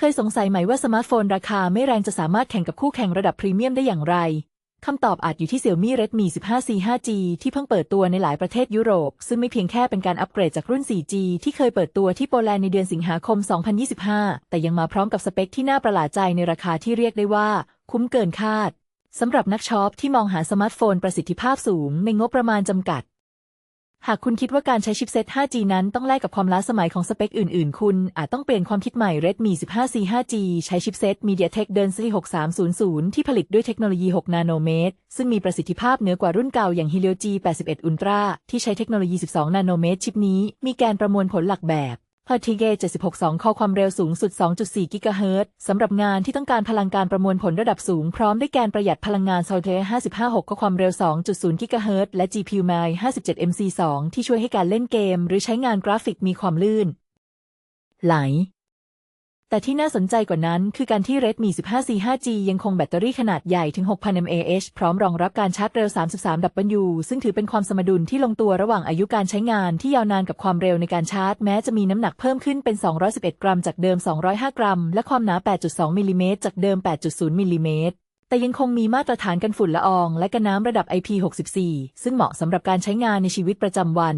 เคยสงสัยไหมว่าสมาร์ทโฟนราคาไม่แรงจะสามารถแข่งกับคู่แข่งระดับพรีเมียมได้อย่างไร คำตอบอาจอยู่ที่ Xiaomi Redmi 15C 5G ที่เพิ่งเปิดตัวในหลายประเทศยุโรป ซึ่งไม่เพียงแค่เป็นการอัปเกรดจากรุ่น 4G ที่เคยเปิดตัวที่โปแลนด์ในเดือนสิงหาคม 2025 แต่ยังมาพร้อมกับสเปคที่น่าประหลาดใจในราคาที่เรียกได้ว่า คุ้มเกินคาดสำหรับนักช็อปที่มองหาสมาร์ทโฟนประสิทธิภาพสูงในงบประมาณจำกัด หากคุณคิดว่าการใช้ชิปเซ็ต 5G นั้นต้องแลกกับความล้าสมัยของสเปคอื่น ๆ คุณ อาจต้องเปลี่ยนความคิดใหม่ Redmi 15C 5G ใช้ชิปเซ็ต MediaTek Dimensity 6300 ที่ผลิตด้วยเทคโนโลยี 6 นาโนเมตร ซึ่งมีประสิทธิภาพเหนือกว่ารุ่นเก่าอย่าง Helio G81 Ultra ที่ใช้เทคโนโลยี 12 นาโนเมตร ชิปนี้ มีการประมวลผลหลักแบบ p a r t i g e 762คอความเร็วสูงสุด 2.4 กิกะเฮิรตซ์สำหรับงานที่ต้องการพลังการประมวลผลระดับสูง พร้อมด้วยแกนประหยัดพลังงาน Solitaire 55คอความเร็ว 2.0 กิกะเฮิรตซ์และ GPU MI 57 MC2 ที่ช่วยให้การเล่นเกม หรือใช้งานกราฟิกมีความลื่น ไหล แต่ที่น่าสนใจกว่านั้นคือการที่ Redmi 15C 5G ยังคงแบตเตอรี่ขนาดใหญ่ถึง 6,000 mAh พร้อมรองรับการชาร์จเร็ว 33W ซึ่งถือเป็นความสมดุลที่ลงตัวระหว่างอายุการใช้งานที่ยาวนานกับความเร็วในการชาร์จ แม้จะมีน้ำหนักเพิ่มขึ้นเป็น 211 กรัมจากเดิม 205 กรัม และความหนา 8.2 มิลลิเมตรจากเดิม 8.0 มิลลิเมตรแต่ยังคงมีมาตรฐานกันฝุ่นละออง และกันน้ำระดับ IP64 ซึ่งเหมาะสำหรับการใช้งานในชีวิตประจำวัน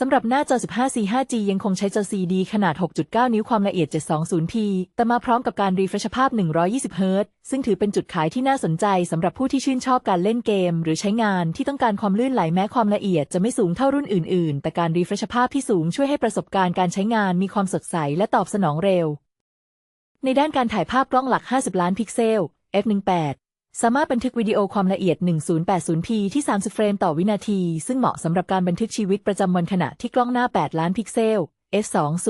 สำหรับหน้าจอ 15C 5G ยังคงใช้จอ CD ขนาด 6.9 นิ้วความละเอียด 720p แต่มาพร้อมกับการรีเฟรชภาพ 120 Hz ซึ่งถือเป็นจุดขายที่น่าสนใจสำหรับผู้ที่ชื่นชอบการเล่นเกม หรือใช้งานที่ต้องการความลื่นไหลแม้ความละเอียดจะไม่สูงเท่ารุ่นอื่น ๆ แต่การรีเฟรชภาพที่สูงช่วยให้ประสบการณ์การใช้งานมีความสดใสและตอบสนองเร็ว ในด้านการถ่ายภาพกล้องหลัก 50 ล้านพิกเซล f1.8 สามารถบันทึกวิดีโอความละเอียด 1080p ที่ 30 เฟรมต่อวินาที ซึ่งเหมาะสำหรับการบันทึกชีวิตประจำวันขณะที่กล้องหน้า 8 ล้านพิกเซล f20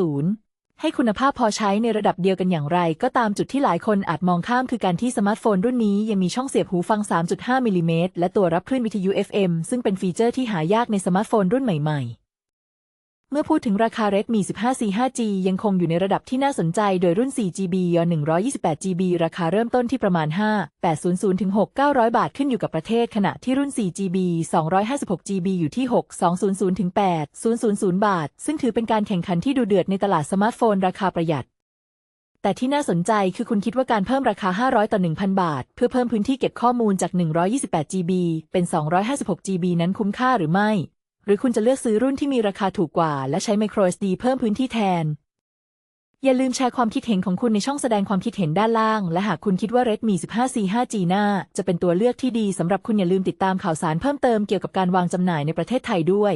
ให้คุณภาพพอใช้ในระดับเดียวกันอย่างไร ก็ตามจุดที่หลายคนอาจมองข้ามคือการที่สมาร์ทโฟนรุ่นนี้ยังมีช่องเสียบหูฟัง 3.5 มิลลิเมตรและตัวรับคลื่นวิทยุ FM ซึ่งเป็นฟีเจอร์ที่หายากในสมาร์ทโฟนรุ่นใหม่ๆ มื่อพูดถึงราคา Redmi 15C 5G ยังคงอยู่ในระดับที่น่าสนใจโดยรุ่น 4GB ย 128GB ราคาเริ่มต้นที่ประมาณ 5,800 ถึง 6,900 บาทขึ้นอยู่กับประเทศ ขณะที่รุ่น 4GB 256GB อยู่ที่ 6,200 ถึง 8,000 บาท ซึ่งถือเป็นการแข่งขันที่ดูเดือดในตลาดสมาร์ทโฟนราคาประหยัดแต่ที่น่าสนใจคือคุณคิดว่าการเพิ่มราคา 500 ต่อ 1,000 บาท เพื่อเพิ่มพื้นที่เก็บข้อมูลจาก 128GB เป็น 256GB นั้นคุ้มค่าหรือไม่ หรือคุณจะเลือกซื้อรุ่นที่มีราคาถูกกว่า และใช้ microSD เพิ่มพื้นที่แทน อย่าลืมแชร์ความคิดเห็นของคุณในช่องแสดงความคิดเห็นด้านล่าง และหากคุณคิดว่า Redmi 15C 5G หน้า จะเป็นตัวเลือกที่ดีสำหรับคุณอย่าลืมติดตามข่าวสารเพิ่มเติมเกี่ยวกับการวางจำหน่ายในประเทศไทยด้วย